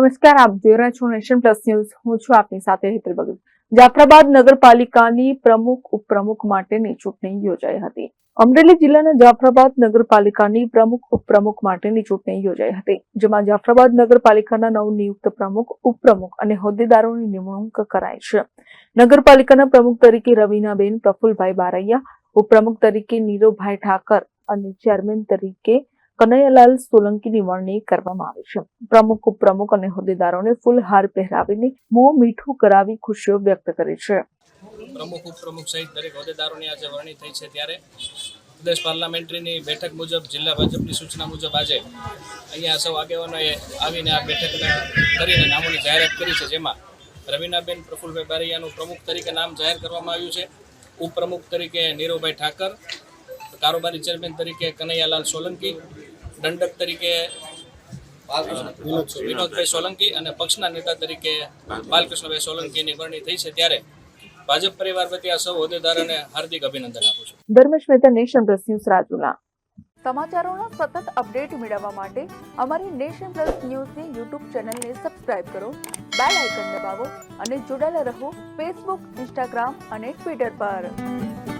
નમસ્કાર, આપ જોઈ રહ્યા છો નેશન પ્લસ ન્યૂઝ. હું છું આપની સાથે હેતલ બગલ. જાફરાબાદ નગરપાલિકાની પ્રમુખ, ઉપપ્રમુખ માટેની ચૂંટણી યોજાઈ હતી. અમરેલી જિલ્લાના જાફરાબાદ નગરપાલિકાની પ્રમુખ, ઉપપ્રમુખ માટેની ચૂંટણી યોજાઈ હતી, જેમાં જાફરાબાદ નગરપાલિકાના નવનિયુક્ત પ્રમુખ, ઉપપ્રમુખ અને હોદ્દેદારોની નિમણૂક કરાઈ છે. નગરપાલિકાના પ્રમુખ તરીકે રવિનાબેન, પ્રફુલભાઈ બારૈયા, ઉપપ્રમુખ તરીકે નીરવભાઈ ઠાકર અને ચેરમેન તરીકે કનૈયાલાલ સોલંકીની વરણી કરવામાં આવી છે. પ્રમુખ, ઉપપ્રમુખ અને હોદ્દેદારોને ફૂલહાર પહેરાવીને મોં મીઠું કરાવી ખુશીઓ વ્યક્ત કરી છે. પ્રમુખ, ઉપપ્રમુખ સહિત દરેક હોદ્દેદારોની આજે વરણી થઈ છે ત્યારે પ્રદેશ પાર્લામેન્ટરીની બેઠક મુજબ, જિલ્લા ભાજપની સૂચના મુજબ આજે અહીંયા સૌ આગેવાનોએ આવીને આ બેઠકને કરીને નામોની જાહેરાત કરી છે, જેમાં રવિનાબેન પ્રફુલભાઈ બારૈયાનું પ્રમુખ તરીકે નામ જાહેર કરવામાં આવ્યું છે. ઉપપ્રમુખ તરીકે નીરુભાઈ ઠાકર, કારોબારી ચેરમેન તરીકે કનૈયાલાલ સોલંકી દંડક તરીકે વિનોદભાઈ સોલંકી અને પક્ષના નેતા તરીકે બાલકૃષ્ણભાઈ સોલંકીની વરણી થઈ છે ત્યારે ભાજપ પરિવાર વતી આ સૌ હોદ્દેદારોને હાર્દિક અભિનંદન આપું છું. Dharmesh Mehta Nation Plus News Rajula. સમાચારોના સતત અપડેટ મેળવવા માટે અમારી નેશન પ્લસ ન્યૂઝની યુટ્યુબ ચેનલને સબસ્ક્રાઇબ કરો બેલ આઇકન દબાવો અને જોડાયેલા રહો ફેસબુક ઇન્સ્ટાગ્રામ અને ટ્વિટર પર.